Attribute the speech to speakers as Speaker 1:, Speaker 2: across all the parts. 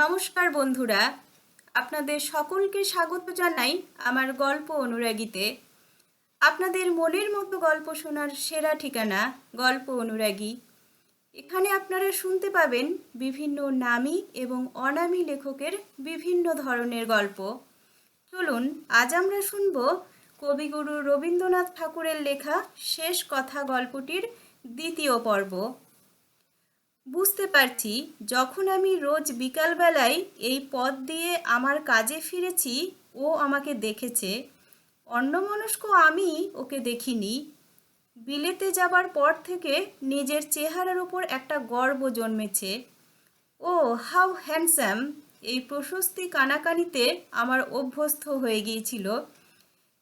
Speaker 1: নমস্কার বন্ধুরা। আপনাদের সকলকে স্বাগত জানাই আমার গল্প অনুরাগীতে। আপনাদের মনের মতো গল্প শোনার সেরা ঠিকানা গল্প অনুরাগী। এখানে আপনারা শুনতে পাবেন বিভিন্ন নামী এবং অনামী লেখকের বিভিন্ন ধরনের গল্প। চলুন, আজ আমরা শুনব কবিগুরু রবীন্দ্রনাথ ঠাকুরের লেখা শেষ কথা গল্পটির দ্বিতীয় পর্ব। বুঝতে পারছি, যখন আমি রোজ বিকালবেলায় এই পথ দিয়ে আমার কাজে ফিরেছি, ও আমাকে দেখেছে। অন্যমনস্ক আমি ওকে দেখিনি। বিলেতে যাবার পর থেকে নিজের চেহারার উপর একটা গর্ব জন্মেছে। Oh, how handsome! এই প্রশস্তি কানাকানিতে আমার অভ্যস্ত হয়ে গিয়েছিল।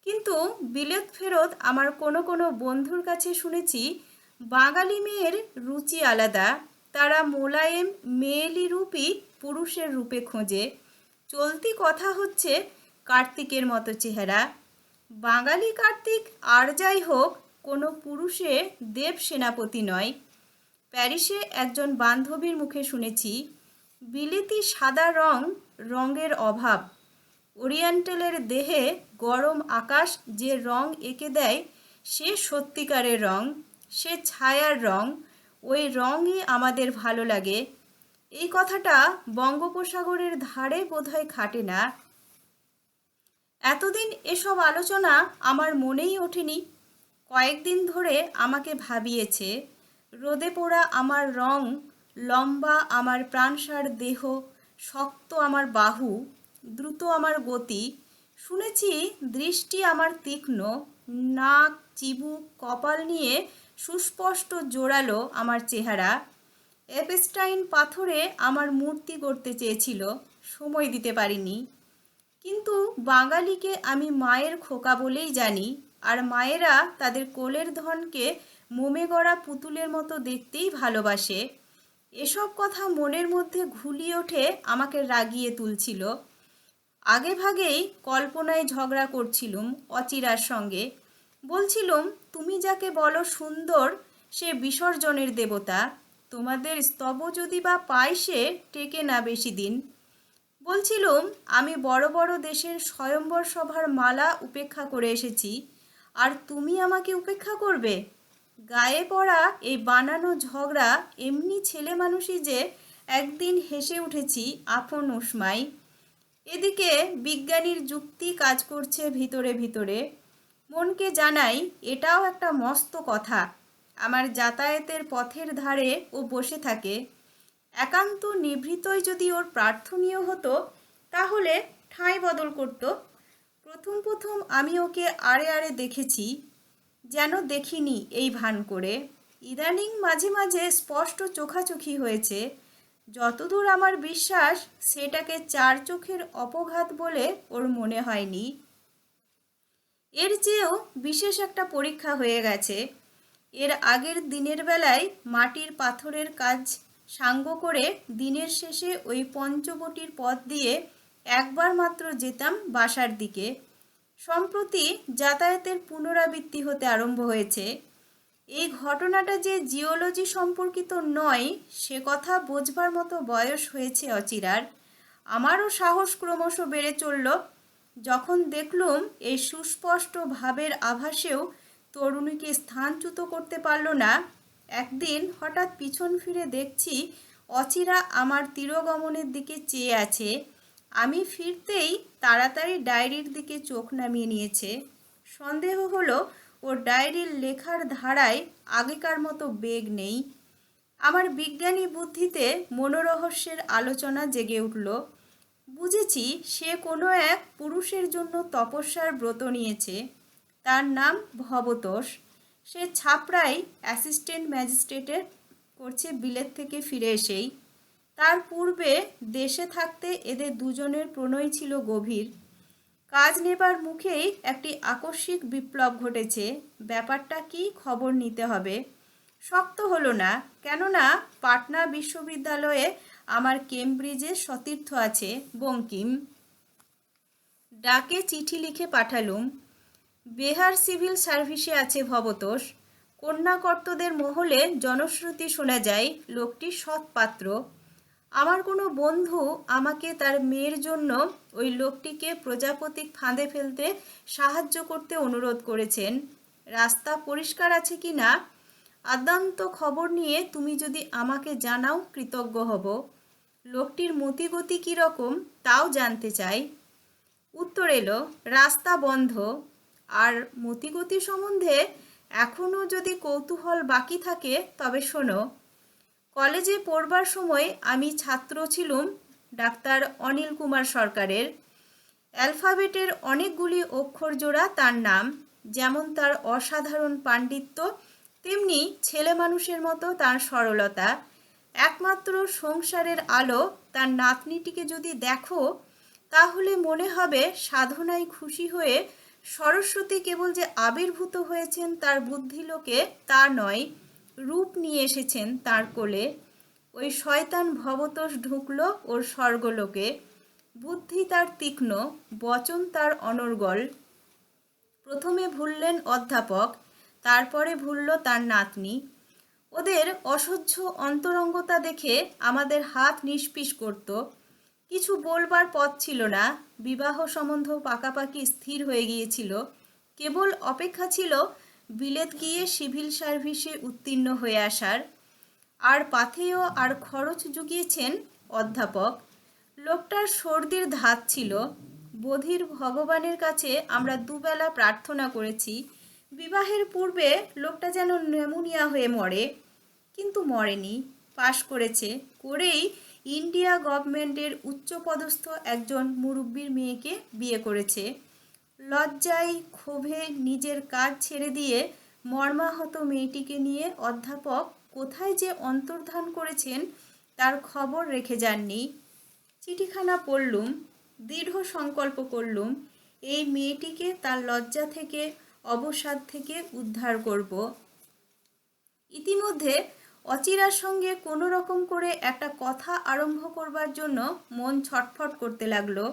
Speaker 1: কিন্তু বিলেত ফেরত আমার কোনো কোনো বন্ধুর কাছে শুনেছি, বাঙালি মেয়ের রুচি আলাদা। তারা মোলায়েম মেয়েলি রূপই পুরুষের রূপে খোঁজে। চলতি কথা হচ্ছে কার্তিকের মতো চেহারা। বাঙালি কার্তিক আর যাই হোক, কোনো পুরুষে দেব সেনাপতি নয়। প্যারিসে একজন বান্ধবীর মুখে শুনেছি, বিলিতি সাদা রং রঙের অভাব। ওরিয়েন্টালের দেহে গরম আকাশ যে রং এঁকে দেয়, সে সত্যিকারের রং, সে ছায়ার রং ওই রঙই আমাদের ভালো লাগে। এই কথাটা বঙ্গোপসাগরের ধারে বোধহয় খাটে না। এতদিন এসব আলোচনা আমার মনেই ওঠেনি। কয়েকদিন ধরে আমাকে ভাবিয়েছে, রোদে পোড়া আমার রং, লম্বা আমার প্রাণসার দেহ, শক্ত আমার বাহু, দ্রুত আমার গতি, শুনেছি দৃষ্টি আমার তীক্ষ্ণ, নাক, চিবুক, কপাল নিয়ে সুস্পষ্ট জোরালো আমার চেহারা। এপেস্টাইন পাথরে আমার মূর্তি করতে চেয়েছিল, সময় দিতে পারিনি। কিন্তু বাঙালিকে আমি মায়ের খোকা বলেই জানি, আর মায়েরা তাদের কোলের ধনকে মোমে গড়া পুতুলের মতো দেখতেই ভালোবাসে। এসব কথা মনের মধ্যে ঘুলিয়ে ওঠে আমাকে রাগিয়ে তুলছিল। আগে ভাগেই কল্পনায় ঝগড়া করছিলুম অচিরার সঙ্গে। বলছিলুম, তুমি যাকে বলো সুন্দর, সে বিসর্জনের দেবতা। তোমাদের স্তব যদি বা পায় সে, টেকে না বেশি দিন। বলছিলুম, আমি বড় বড় দেশের স্বয়ম্বর সভার মালা উপেক্ষা করে এসেছি। আর তুমি আমাকে উপেক্ষা করবে? গায়ে পড়া এই বানানো ঝগড়া, এমনি ছেলে মানুষই যে একদিন হেসে উঠেছি, আপন উষ্মাই। এদিকে বিজ্ঞানীর যুক্তি কাজ করছে ভিতরে ভিতরে। মনকে জানাই, এটাও একটা মস্ত কথা। আমার যাতায়াতের পথের ধারে ও বসে থাকে। একান্ত নিভৃতই যদি ওর প্রার্থনীয় হতো, তাহলে ঠাঁই বদল করত। প্রথম প্রথম আমি ওকে আড়ে আড়ে দেখেছি, যেন দেখিনি এই ভান করে। ইদানিং মাঝে মাঝে স্পষ্ট চোখাচোখি হয়েছে। যতদূর আমার বিশ্বাস, সেটাকে চার চোখের অপঘাত বলে ওর মনে হয়নি। এর চেয়েও বিশেষ একটা পরীক্ষা হয়ে গেছে। এর আগের দিনের বেলায় মাটির পাথরের কাজ সাঙ্গ করে দিনের শেষে ওই পঞ্চবটির পথ দিয়ে একবার মাত্র যেতাম বাসার দিকে। সম্প্রতি যাতায়াতের পুনরাবৃত্তি হতে আরম্ভ হয়েছে। এই ঘটনাটা যে জিওলজি সম্পর্কিত নয়, সে কথা বোঝবার মতো বয়স হয়েছে অচিরার। আমারও সাহস ক্রমশ বেড়ে চলল যখন দেখলুম এই সুস্পষ্ট ভাবের আভাসেও তরুণীকে স্থানচ্যুত করতে পারল না, একদিন হঠাৎ পিছন ফিরে দেখছি অচিরা আমার তিরোগমনের দিকে চেয়ে আছে। আমি ফিরতেই তাড়াতাড়ি ডায়েরির দিকে চোখ নামিয়ে নিয়েছে। সন্দেহ হলো ওর ডায়েরির লেখার ধারায় আগেকার মতো বেগ নেই। আমার বিজ্ঞানী বুদ্ধিতে মনোরহস্যের আলোচনা জেগে উঠল। বুঝেছি সে কোনো এক পুরুষের জন্য তপস্যার ব্রত নিয়েছে। তার নাম ভবতোষ। সে ছাপড়াই অ্যাসিস্ট্যান্ট ম্যাজিস্ট্রেটের করছে বিলেত থেকে ফিরে এসেই। তার পূর্বে দেশে থাকতে এদের দুজনের প্রণয় ছিল গভীর। কাজ নেবার মুখেই একটি আকস্মিক বিপ্লব ঘটেছে। ব্যাপারটা কি খবর নিতে হবে? শক্ত হলো না, কেননা পাটনা বিশ্ববিদ্যালয়ে আমার কেমব্রিজে সতীর্থ আছে বঙ্কিম। ডাকে চিঠি লিখে পাঠালুম, বেহার সিভিল সার্ভিসে আছে ভবতোষ, কন্যাকর্তদের মহলে জনশ্রুতি শোনা যায় লোকটি সৎ পাত্র। আমার কোনো বন্ধু আমাকে তার মেয়ের জন্য ওই লোকটিকে প্রজাপতিক ফাঁদে ফেলতে সাহায্য করতে অনুরোধ করেছেন। রাস্তা পরিষ্কার আছে কি না? আদান্ত খবর নিয়ে তুমি যদি আমাকে জানাও, কৃতজ্ঞ হব। লোকটির মতিগতি কীরকম তাও জানতে চাই। উত্তর এলো, রাস্তা বন্ধ। আর মতিগতি সম্বন্ধে এখনও যদি কৌতূহল বাকি থাকে, তবে শোনো। কলেজে পড়বার সময় আমি ছাত্র ছিলুম ডাক্তার অনিল কুমার সরকারের। অ্যালফাবেটের অনেকগুলি অক্ষর জোড়া তার নাম, যেমন তার অসাধারণ পাণ্ডিত্য, তেমনি ছেলে মানুষের মতো তার সরলতা। একমাত্র সংসারের আলো তার নাতনিটিকে যদি দেখো, তাহলে মনে হবে সাধনায় খুশি হয়ে সরস্বতী কেবল যে আবির্ভূত হয়েছেন তার বুদ্ধিলোকে তা নয়, রূপ নিয়ে এসেছেন তার কোলে। ওই শয়তান ভবতোষ ঢুকলো ওর স্বর্গলোকে। বুদ্ধি তার তীক্ষ্ণ, বচন তার অনর্গল। প্রথমে ভুললেন অধ্যাপক, তারপরে ভুলল তার নাতনি। ওদের অসহ্য অন্তরঙ্গতা দেখে আমাদের হাত নিষ্পিস করত। কিছু বলবার পথ ছিল না, বিবাহ সম্বন্ধ পাকাপাকি স্থির হয়ে গিয়েছিল। কেবল অপেক্ষা ছিল বিলেত গিয়ে সিভিল সার্ভিসে উত্তীর্ণ হয়ে আসার। আর পাথেয় আর খরচ জুগিয়েছেন অধ্যাপক। লোকটার সর্দির ধাত ছিল। বধির ভগবানের কাছে আমরা দুবেলা প্রার্থনা করেছি বিবাহের পূর্বে লোকটা যেন নেমোনিয়া হয়ে মরে, কিন্তু মরেনি। পাশ করেছে। করেই ইন্ডিয়া গভর্নমেন্টের উচ্চপদস্থ একজন মুরব্বীর মেয়েকে বিয়ে করেছে। লজ্জায় ক্ষোভে নিজের কাজ ছেড়ে দিয়ে মর্মাহত মেয়েটিকে নিয়ে অধ্যাপক কোথায় যে অন্তর্ধান করেছেন, তার খবর রেখে যাননি। চিঠিখানা পড়লুম, দৃঢ় সংকল্প করলুম, এই মেয়েটিকে তার লজ্জা থেকে অবসাদ থেকে উদ্ধার করব। ইতিমধ্যে অচিরার সঙ্গে কোনো রকম করে একটা কথা আরম্ভ করবার জন্য মন ছটফট করতে লাগল।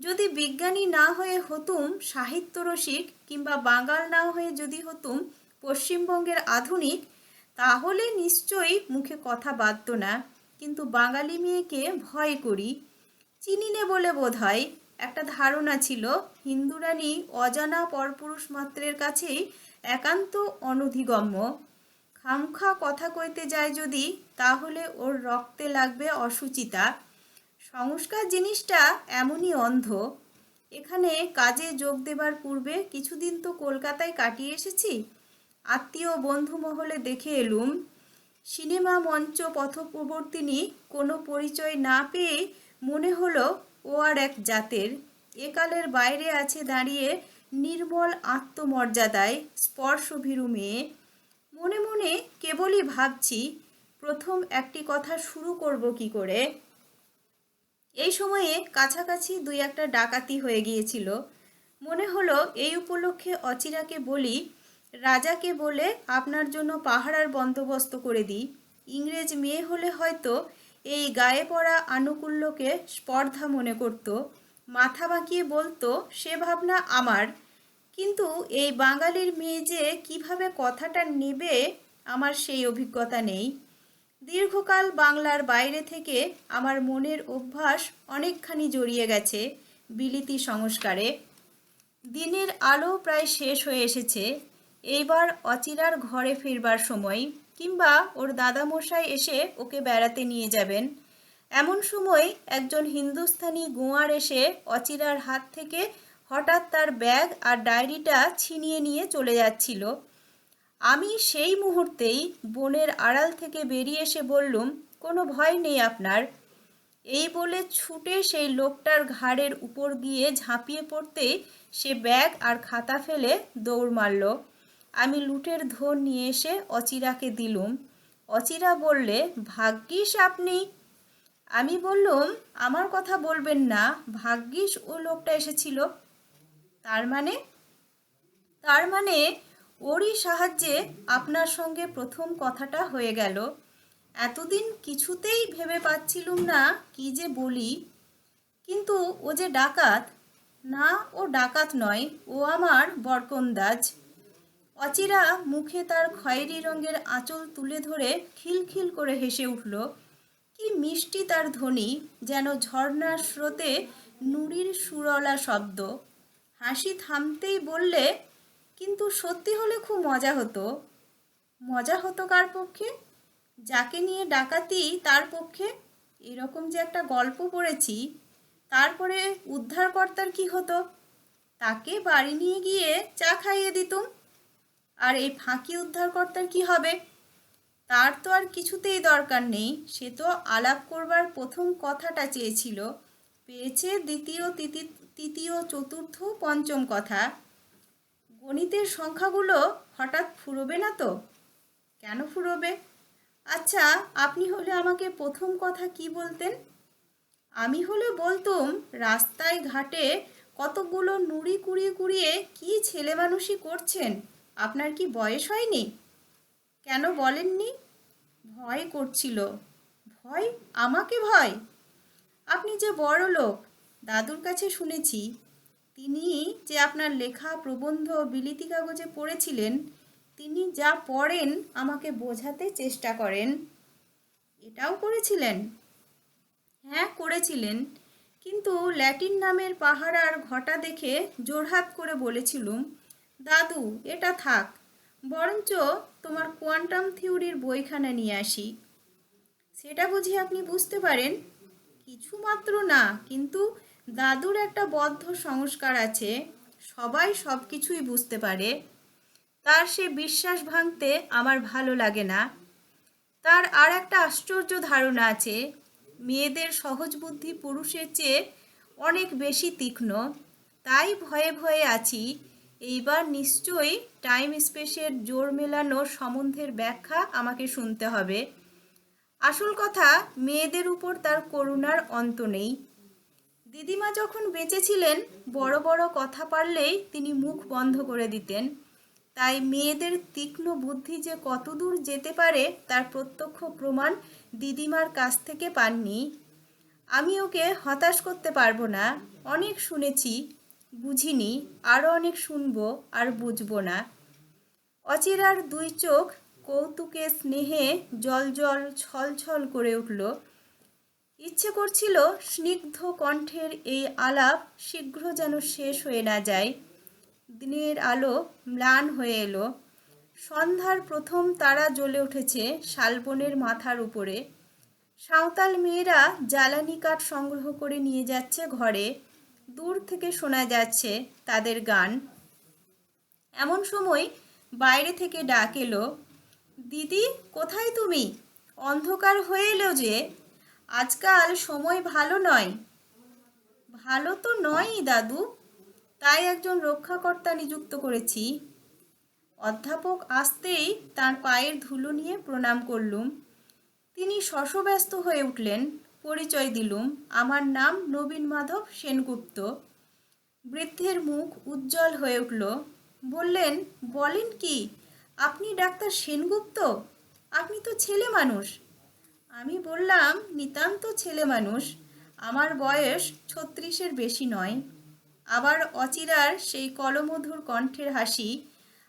Speaker 1: যদি বিজ্ঞানী না হয়ে হতুম সাহিত্য রসিক কিংবা বাঙাল না হয়ে যদি হতুম পশ্চিমবঙ্গের আধুনিক, তাহলে নিশ্চয়ই মুখে কথা বাঁধত না। কিন্তু বাঙালি মেয়েকে ভয় করি। চিনি নে বলে বোধ হয় একটা ধারণা ছিল হিন্দুরানি অজানা পরপুরুষ মাত্রের কাছেই একান্ত অনধিগম্য। খামখা কথা কইতে যায় যদি, তাহলে ওর রক্তে লাগবে অসুচিতা। সংস্কার জিনিসটা এমনই অন্ধ। এখানে কাজে যোগ দেবার পূর্বে কিছুদিন তো কলকাতায় কাটিয়ে এসেছি। আত্মীয় বন্ধু মহলে দেখে এলুম। সিনেমা মঞ্চ পথপ্রবর্তিনী কোনো পরিচয় না পেয়ে মনে হলো ও আর এক জাতের। একালের বাইরে আছে দাঁড়িয়ে নির্মল আত্মমর্যাদায় স্পর্শভীরু মেয়ে। মনে মনে কেবলই ভাবছি, প্রথম একটি কথা শুরু করব কি করে। এই সময়ে কাছাকাছি দুই একটা ডাকাতি হয়ে গিয়েছিল। মনে হলো এই উপলক্ষে অচিরাকে বলি, রাজাকে বলে আপনার জন্য পাহারার বন্দোবস্ত করে দিই। ইংরেজ মেয়ে হলে হয়তো এই গায়ে পড়া আনুকূল্যকে স্পর্ধা মনে করত, মাথা বাঁকিয়ে বলতো, সে ভাবনা আমার। কিন্তু এই বাঙালির মেয়ে যে কীভাবে কথাটা নেবে আমার সেই অভিজ্ঞতা নেই। দীর্ঘকাল বাংলার বাইরে থেকে আমার মনের অভ্যাস অনেকখানি জড়িয়ে গেছে বিলিতি সংস্কারে। দিনের আলো প্রায় শেষ হয়ে এসেছে। এইবার অচিরার ঘরে ফিরবার সময়। কিংবা ওর দাদামশাই এসে ওকে বেড়াতে নিয়ে যাবেন। এমন সময় একজন হিন্দুস্তানি গোয়ার এসে অচিরার হাত থেকে হঠাৎ তার ব্যাগ আর ডায়েরিটা ছিনিয়ে নিয়ে চলে যাচ্ছিল। আমি সেই মুহূর্তেই বনের আড়াল থেকে বেরিয়ে এসে বললুম, কোনো ভয় নেই আপনার এই বলে ছুটে সেই লোকটার ঘাড়ের উপর গিয়ে ঝাঁপিয়ে পড়তে সে ব্যাগ আর খাতা ফেলে দৌড় মারল। আমি লুটের ধন নিয়ে এসে অচিরাকে দিলুম। অচিরা বললে, ভাগ্যিস আপনি। আমি বললুম, আমার কথা বলবেন না, ভাগ্যিস ও লোকটা এসেছিল। তার মানে? তার মানে ওরই সাহায্যে আপনার সঙ্গে প্রথম কথাটা হয়ে গেল। এতদিন কিছুতেই ভেবে পাচ্ছিলুম না কি যে বলি। কিন্তু ও যে ডাকাত, না ও ডাকাত নয়, ও আমার বরকন্দাজ। অচিরা মুখে তার খয়েরি রঙের আঁচল তুলে ধরে খিলখিল করে হেসে উঠল, কি মিষ্টি তার ধ্বনি, যেন ঝর্ণার স্রোতে নুড়ির সুরলা শব্দ। হাসি থামতেই বললে, কিন্তু সত্যি হলে খুব মজা হতো। মজা হতো কার পক্ষে? যাকে নিয়ে ডাকাতি তার পক্ষে? এরকম যে একটা গল্প পড়েছি। তারপরে উদ্ধারকর্তার কি হতো? তাকে বাড়ি নিয়ে গিয়ে চা খাইয়ে দিতুম? আর এই ফাঁকি উদ্ধারকর্তার কি হবে? তার তো আর কিছুতেই দরকার নেই। সে তো আলাপ করবার প্রথম কথাটা চেয়েছিল। পেয়েছে দ্বিতীয় তৃতীয়, চতুর্থ, পঞ্চম কথা। গণিতের সংখ্যাগুলো হঠাৎ ফুরোবে না তো? কেন ফুরোবে? আচ্ছা আপনি হলে আমাকে প্রথম কথা কি বলতেন? আমি হলে বলতুম, রাস্তায় ঘাটে কতগুলো নুড়ি কুড়িয়ে কুড়িয়ে কি ছেলে মানুষই করছেন? আপনার কি বয়স হয়নি? কেন বলেননি? ভয় করছিল। ভয়? আমাকে ভয়? আপনি যে বড় লোক, দাদুর কাছে শুনেছি। তিনি যে আপনার লেখা, প্রবন্ধ, বিলিতি কাগজে পড়েছিলেন, তিনি যা পড়েন আমাকে বোঝাতে চেষ্টা করেন। এটাও করেছিলেন? হ্যাঁ করেছিলেন। কিন্তু ল্যাটিন নামের পাহারার ঘটা দেখে জোরহাত করে বলেছিলুম দাদু, এটা থাক। বরঞ্চ তোমার কোয়ান্টাম থিওরির বইখানা নিয়ে আসি। সেটা বুঝি আপনি বুঝতে পারেন? কিছু মাত্র না, কিন্তু দাদুর একটা বদ্ধ সংস্কার আছে। সবাই সব কিছুই বুঝতে পারে। তার সে বিশ্বাস ভাঙতে আমার ভালো লাগে না। তার আর একটা আশ্চর্য ধারণা আছে। মেয়েদের সহজ বুদ্ধি পুরুষের চেয়ে অনেক বেশি তীক্ষ্ণ। তাই ভয়ে ভয়ে আছি এইবার নিশ্চয়ই টাইম স্পেসের জোর মেলানো সম্বন্ধের ব্যাখ্যা আমাকে শুনতে হবে। আসল কথা, মেয়েদের উপর তার করুণার অন্ত নেই। দিদিমা যখন বেঁচে ছিলেন বড় বড় কথা পারলেই তিনি মুখ বন্ধ করে দিতেন। তাই মেয়েদের তীক্ষ্ণ বুদ্ধি যে কতদূর যেতে পারে, তার প্রত্যক্ষ প্রমাণ দিদিমার কাছ থেকে পাননি। আমি ওকে হতাশ করতে পারব না। অনেক শুনেছি বুঝিনি আরও অনেক শুনব আর বুঝব না। অচিরার দুই চোখ কৌতুকে স্নেহে জল জল ছল ছল করে উঠল। ইচ্ছে করছিল স্নিগ্ধ কণ্ঠের এই আলাপ শীঘ্র যেন শেষ হয়ে না যায়। দিনের আলো ম্লান হয়ে এলো। সন্ধ্যার প্রথম তারা জ্বলে উঠেছে শালবনের মাথার উপরে। সাঁওতাল মেয়েরা জ্বালানি কাঠ সংগ্রহ করে নিয়ে যাচ্ছে ঘরে। দূর থেকে শোনা যাচ্ছে তাদের গান। এমন সময় বাইরে থেকে ডাক এলো, দিদি, কোথায় তুমি? অন্ধকার হয়ে এলো যে, আজকাল সময় ভালো নয়। ভালো তো নয়ই দাদু, তাই একজন রক্ষাকর্তা নিযুক্ত করেছি। অধ্যাপক আসতেই তার পায়ের ধুলো নিয়ে প্রণাম করলুম। তিনি শশব্যস্ত হয়ে উঠলেন পরিচয় দিলুম। আমার নাম নবীন মাধব সেনগুপ্ত। বৃদ্ধের মুখ উজ্জ্বল হয়ে উঠল। বললেন, বলেন কি, আপনি ডাক্তার সেনগুপ্ত? আপনি তো ছেলে মানুষ। আমি বললাম, নিতান্ত ছেলে মানুষ। আমার বয়স ছত্রিশের বেশি নয়। আবার অচিরার সেই কলমধুর কণ্ঠের হাসি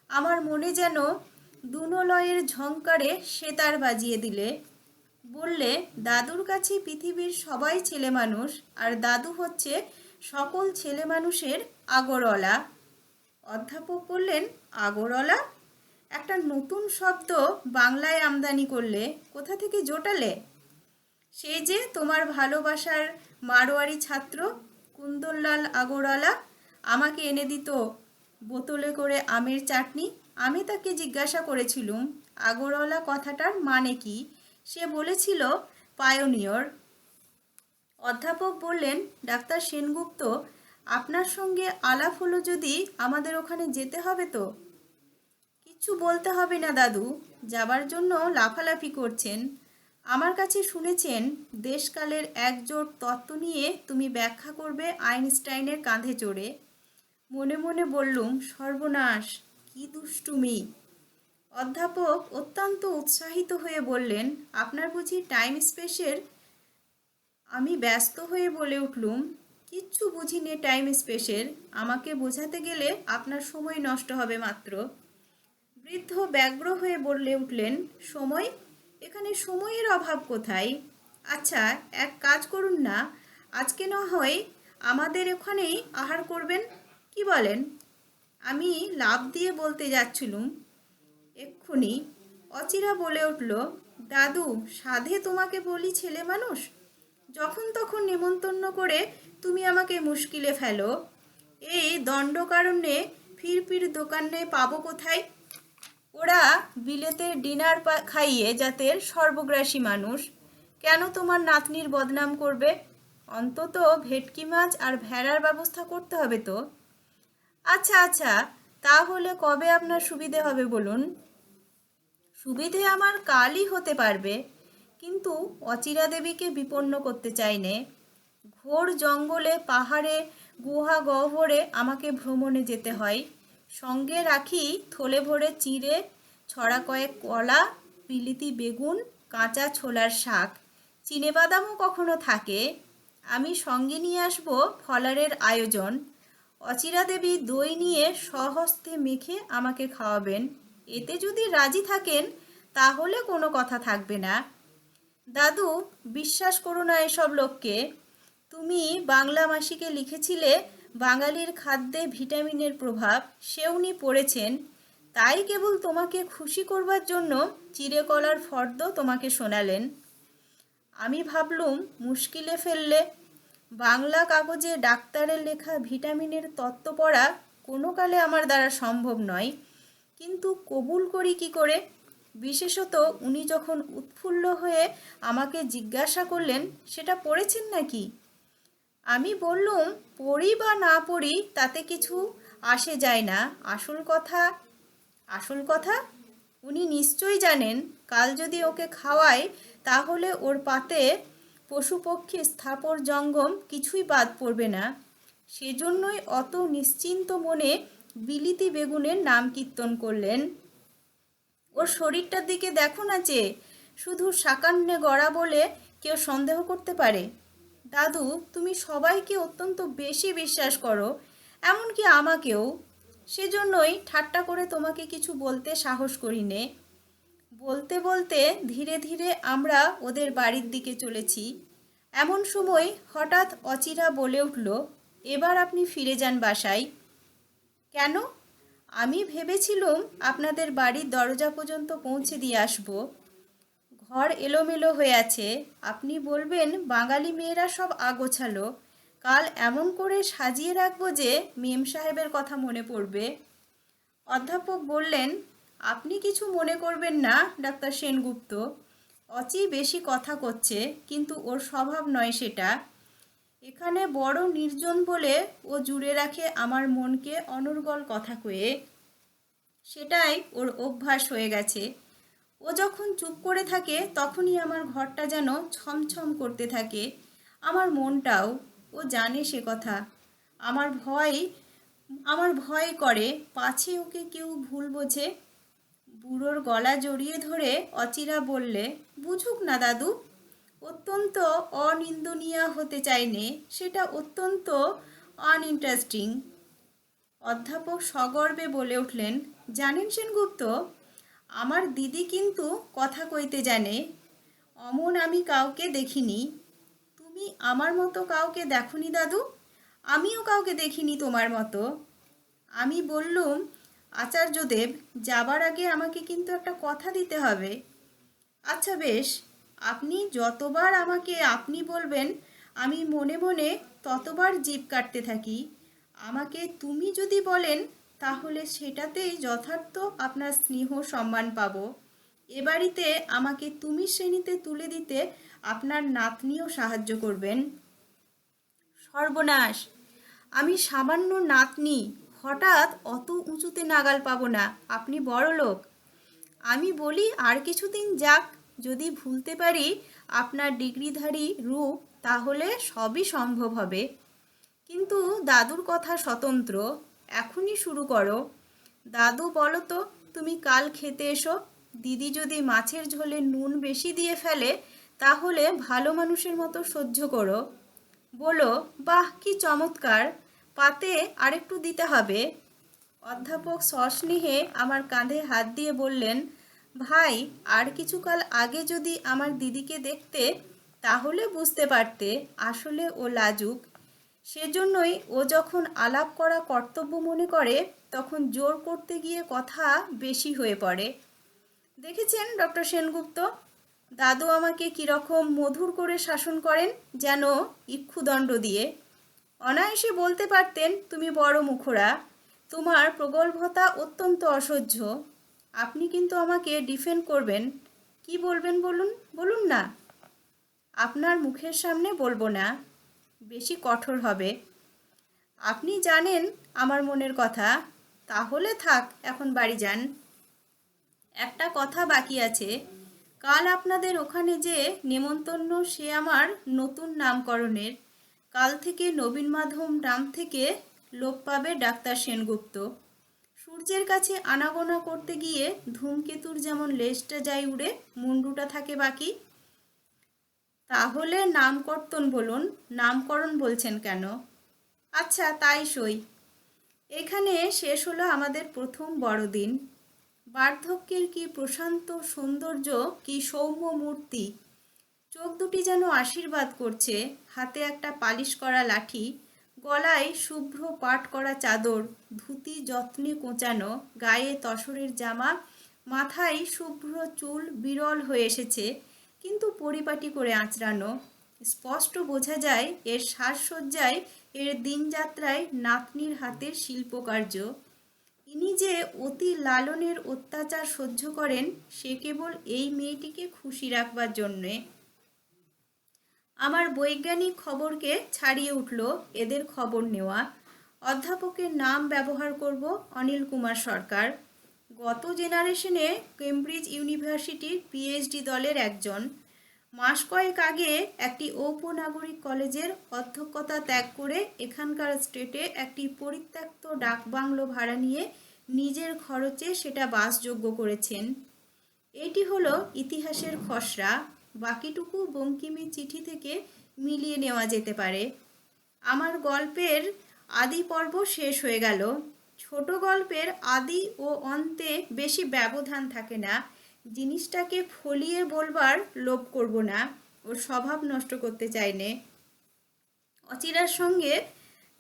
Speaker 1: আমার মনে যেন দুনলয়ের ঝংকারে সেতার বাজিয়ে দিলে। বললে, দাদুর কাছে পৃথিবীর সবাই ছেলে মানুষ, আর দাদু হচ্ছে সকল ছেলে মানুষের আগরওয়ালা। অধ্যাপক বললেন, আগরওয়ালা? একটা নতুন শব্দ বাংলায় আমদানি করলে কোথা থেকে জোটালে? সেই যে তোমার ভালোবাসার মারোয়ারি ছাত্র, কুন্দনলাল আগরওয়ালা, আমাকে এনে দিত বোতলে করে আমের চাটনি। আমি তাকে জিজ্ঞাসা করেছিলুম, আগরওয়ালা কথাটার মানে কি? সে বলেছিল, পায়োনিয়র। অধ্যাপক বললেন, ডাক্তার সেনগুপ্ত, আপনার সঙ্গে আলাপ হলো যদি আমাদের ওখানে যেতে হবে তো? কিচ্ছু বলতে হবে না দাদু, যাবার জন্য লাফালাফি করছেন। আমার কাছে শুনেছেন, দেশকালের একজোট তত্ত্ব নিয়ে তুমি ব্যাখ্যা করবে আইনস্টাইনের কাঁধে চড়ে। মনে মনে বললুম, সর্বনাশ, কি দুষ্টুমি। অধ্যাপক অত্যন্ত উৎসাহিত হয়ে বললেন, আপনার বুঝি টাইম স্পেসের আমি ব্যস্ত হয়ে বলে উঠলুম, কিচ্ছু বুঝি নে টাইম স্পেসের আমাকে বোঝাতে গেলে আপনার সময় নষ্ট হবে মাত্র। বৃদ্ধ ব্যগ্র হয়ে বললে উঠলেন, সময়? এখানে সময়ের অভাব কোথায়? আচ্ছা এক কাজ করুন না, আজকে না হয় আমাদের ওখানেই আহার করবেন, কি বলেন? আমি লাভ দিয়ে বলতে যাচ্ছিলুম এক্ষুনি অচিরা বলে উঠল, দাদু, সাধে তোমাকে বলি ছেলে মানুষ? যখন তখন নেমন্তন্ন করে তুমি আমাকে মুশকিলে ফেলো। এই দণ্ড কারণে ফিরপির দোকানে পাবো কোথায়? ওরা বিলেতে ডিনার খাইয়ে জাতের সর্বগ্রাসী মানুষ। কেন তোমার নাতনির বদনাম করবে? অন্তত ভেটকি মাছ আর ভেড়ার ব্যবস্থা করতে হবে তো? আচ্ছা আচ্ছা তাহলে কবে আপনার সুবিধে হবে বলুন? সুবিধে আমার কালই হতে পারবে, কিন্তু অচিরা দেবীকে বিপন্ন করতে চাই নে ঘোর জঙ্গলে, পাহাড়ে, গুহা গহ্বরে আমাকে ভ্রমণে যেতে হয়। সঙ্গে রাখি থলে ভরে চিড়ে, ছড়া কয়েক কলা বিলিতি বেগুন, কাঁচা ছোলার শাক। চিনেবাদামও কখনো থাকে। আমি সঙ্গে নিয়ে আসব ফলারের আয়োজন। অচিরা দেবী দই নিয়ে স্বহস্তে মেখে আমাকে খাওয়াবেন। এতে যদি রাজি থাকেন, তাহলে কোনো কথা থাকবে না। দাদু, বিশ্বাস করো না এসব লোককে। তুমি বাংলা মাসিকে লিখেছিলে, বাঙালির খাদ্যে ভিটামিনের প্রভাব সে উনি পড়েছেন। তাই কেবল তোমাকে খুশি করবার জন্য চিড়েকলার ফর্দ তোমাকে শোনালেন। আমি ভাবলুম, মুশকিলে ফেললে বাংলা কাগজে ডাক্তারের লেখা ভিটামিনের তত্ত্ব পড়া কোনো কালে আমার দ্বারা সম্ভব নয়। কিন্তু কবুল করি কি করে? বিশেষত উনি যখন উৎফুল্ল হয়ে আমাকে জিজ্ঞাসা করলেন, সেটা পড়েছেন নাকি? আমি বললুম, পড়ি বা না পড়ি, তাতে কিছু আসে যায় না। আসল কথা আসল কথা? উনি নিশ্চয়ই জানেন, কাল যদি ওকে খাওয়ায় তাহলে ওর পাতে পশু পক্ষী স্থাপর জঙ্গম কিছুই বাদ পড়বে না। সেজন্যই অত নিশ্চিন্ত মনে বিলিতি বেগুনের নাম কীর্তন করলেন। ওর শরীরটার দিকে দেখো না যে, শুধু সাকান্নে গড়া বলে কেউ সন্দেহ করতে পারে। দাদু, তুমি সবাইকে অত্যন্ত বেশি বিশ্বাস করো, এমনকি আমাকেও। সেজন্যই ঠাট্টা করে তোমাকে কিছু বলতে সাহস করি নে বলতে বলতে ধীরে ধীরে আমরা ওদের বাড়ির দিকে চলেছি। এমন সময় হঠাৎ অচিরা বলে উঠল, এবার আপনি ফিরে যান বাসায়। কেন? আমি ভেবেছিলুম আপনাদের বাড়ির দরজা পর্যন্ত পৌঁছে দিয়ে আসব। ঘর এলোমেলো হয়ে আছে। আপনি বলবেন বাঙালি মেয়েরা সব আগোছালো। কাল এমন করে সাজিয়ে রাখব যে মেম সাহেবের কথা মনে পড়বে। অধ্যাপক বললেন আপনি কিছু মনে করবেন না, ডাক্তার সেনগুপ্ত। অচি বেশি কথা করছে, কিন্তু ওর স্বভাব নয় সেটা। এখানে বড় নির্জন বলে ও জুড়ে রাখে আমার মনকে অনর্গল কথা কয়ে। সেটাই ওর অভ্যাস হয়ে গেছে। ও যখন চুপ করে থাকে, তখনই আমার ঘরটা যেন ছমছম করতে থাকে। আমার মনটাও, ও জানে সে কথা। আমার ভয় আমার ভয় করে, পাছে ওকে কেউ ভুল বোঝে বুড়োর গলা জড়িয়ে ধরে অচিরা বললে, বুঝুক না দাদু, অত্যন্ত অনিন্দনীয় হতে চাইনে, সেটা অত্যন্ত আনইন্টারেস্টিং অধ্যাপক সগর্বে বলে উঠলেন, জানেন সেনগুপ্ত, আমার দিদি কিন্তু কথা কইতে জানে, অমন আমি কাউকে দেখিনি। তুমি আমার মতো কাউকে দেখনি দাদু? আমিও কাউকে দেখিনি তোমার মতো। আমি বললুম আচার্যদেব, যাবার আগে আমাকে কিন্তু একটা কথা দিতে হবে। আচ্ছা বেশ, আপনি যতবার আমাকে আপনি বলবেন, আমি মনে মনে ততবার জিভ কাটতে থাকি। আমাকে তুমি যদি বলেন, তাহলে সেটাতেই যথার্থ আপনার স্নেহ সম্মান পাব। এ বাড়িতে আমাকে তুমি শ্রেণীতে তুলে দিতে আপনার নাতনিও সাহায্য করবেন। সর্বনাশ, আমি সামান্য নাতনি হঠাৎ অত উঁচুতে নাগাল পাবো না। আপনি বড় লোক। আমি বলি, আর কিছুদিন যাক, যদি ভুলতে পারি আপনার ডিগ্রিধারী রূপ, তাহলে সবই সম্ভব হবে। কিন্তু দাদুর কথা স্বতন্ত্র, এখনই শুরু করো। দাদু, বলো তো, তুমি কাল খেতে এসো। দিদি যদি মাছের ঝোলে নুন বেশি দিয়ে ফেলে, তাহলে ভালো মানুষের মতো সহ্য করো। বলো, বাহ, কি চমৎকার! পাতে আরেকটু দিতে হবে। অধ্যাপক সস্নেহে আমার কাঁধে হাত দিয়ে বললেন, ভাই, আর কিছুকাল আগে যদি আমার দিদিকে দেখতে, তাহলে বুঝতে পারতে, আসলে ও লাজুক। সেজন্যই ও যখন আলাপ করা কর্তব্য মনে করে, তখন জোর করতে গিয়ে কথা বেশি হয়ে পড়ে। দেখেছেন ডক্টর সেনগুপ্ত? দাদু আমাকে কীরকম মধুর করে শাসন করেন, যেন ইক্ষুদণ্ড দিয়ে। অনায়াসে বলতে পারতেন, তুমি বড় মুখরা তোমার প্রগল্ভতা অত্যন্ত অসহ্য, আপনি কিন্তু আমাকে ডিফেন্ড করবেন। কি বলবেন বলুন বলুন না। আপনার মুখের সামনে বলব না, বেশি কঠোর হবে। আপনি জানেন আমার মনের কথা, তাহলে থাক, এখন বাড়ি যান। একটা কথা বাকি আছে, কাল আপনাদের ওখানে যে নেমন্তন্ন সে আমার নতুন নামকরণের। কাল থেকে নবীন মাধব নাম থেকে লোপ পাবে ডাক্তার সেনগুপ্ত। সূর্যের কাছে আনাগোনা করতে গিয়ে ধূমকেতুর যেমন লেজটা যায় উড়ে, মুন্ডুটা থাকে বাকি। তাহলে নামকর্তন বলুন, নামকরণ বলছেন কেন? আচ্ছা তাই সই। এখানে শেষ হলো আমাদের প্রথম বড়দিন। বার্ধক্যের কি প্রশান্ত সৌন্দর্য, কি সৌম্য মূর্তি? চোখ দুটি যেন আশীর্বাদ করছে। হাতে একটা পালিশ করা লাঠি, গলায় শুভ্র পাট করা চাদর, ধুতি যত্নে কোঁচানো, গায়ে তসরের জামা, মাথায় শুভ্র চুল বিরল হয়ে এসেছে, কিন্তু পরিপাটি করে আঁচড়ানো। স্পষ্ট বোঝা যায় এর সাজসজ্জায় এর দিনযাত্রায় নাতনির হাতের শিল্পকার্য। ইনি যে অতি লালনের অত্যাচার সহ্য করেন, সে কেবল এই মেয়েটিকে খুশি রাখবার জন্যে। আমার বৈজ্ঞানিক খবরকে ছাড়িয়ে উঠল এদের খবর নেওয়া। অধ্যাপকের নাম ব্যবহার করব অনিল কুমার সরকার। গত জেনারেশনে কেমব্রিজ ইউনিভার্সিটির পিএইচডি দলের একজন। মাস কয়েক আগে একটি ঔপনাগরিক কলেজের অধ্যক্ষতা ত্যাগ করে এখানকার স্টেটে একটি পরিত্যক্ত ডাকবাংলো ভাড়া নিয়ে নিজের খরচে সেটা বাসযোগ্য করেছেন। এটি হলো ইতিহাসের খসড়া। বাকিটুকু বঙ্কিমের চিঠি থেকে মিলিয়ে নেওয়া যেতে পারে। আমার গল্পের আদি পর্ব শেষ হয়ে গেল। ছোট গল্পের আদি ও অন্তে বেশি ব্যবধান থাকে না। জিনিসটাকে ফলিয়ে বলবার লোভ করব না। ওর স্বভাব নষ্ট করতে চাইনে অচিরার সঙ্গে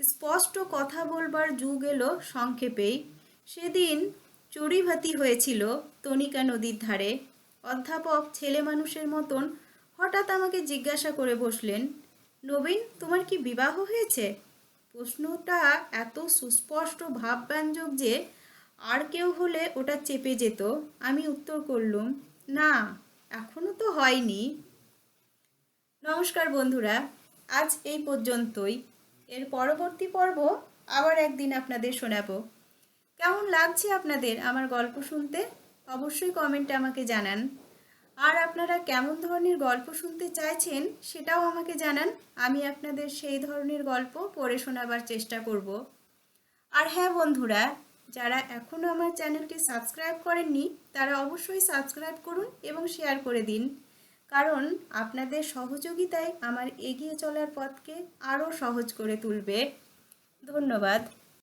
Speaker 1: স্পষ্ট কথা বলবার যুগ এলো সংক্ষেপেই। সেদিন চড়িভাতি হয়েছিল তনিকা নদীর ধারে। অধ্যাপক, ছেলে মানুষের মতন হঠাৎ আমাকে জিজ্ঞাসা করে বসলেন, নবীন, তোমার কি বিবাহ হয়েছে? প্রশ্নটা এত সুস্পষ্ট ভাবব্যঞ্জক যে আর কেউ হলে ওটা চেপে যেত। আমি উত্তর করলুম, না, এখনও তো হয়নি। নমস্কার বন্ধুরা, আজ এই পর্যন্তই। এর পরবর্তী পর্ব আবার একদিন আপনাদের শোনাবো। কেমন লাগছে আপনাদের আমার গল্প শুনতে? অবশ্যই কমেন্টে আমাকে জানান। আর আপনারা কেমন ধরনের গল্প শুনতে চাইছেন সেটাও আমাকে জানান। আমি আপনাদের সেই ধরনের গল্প পড়ে শোনাবার চেষ্টা করব। আর হ্যাঁ বন্ধুরা, যারা এখনও আমার চ্যানেলটি সাবস্ক্রাইব করেননি, তারা অবশ্যই সাবস্ক্রাইব করুন এবং শেয়ার করে দিন। কারণ আপনাদের সহযোগিতায় আমার এগিয়ে চলার পথকে আরও সহজ করে তুলবে। ধন্যবাদ।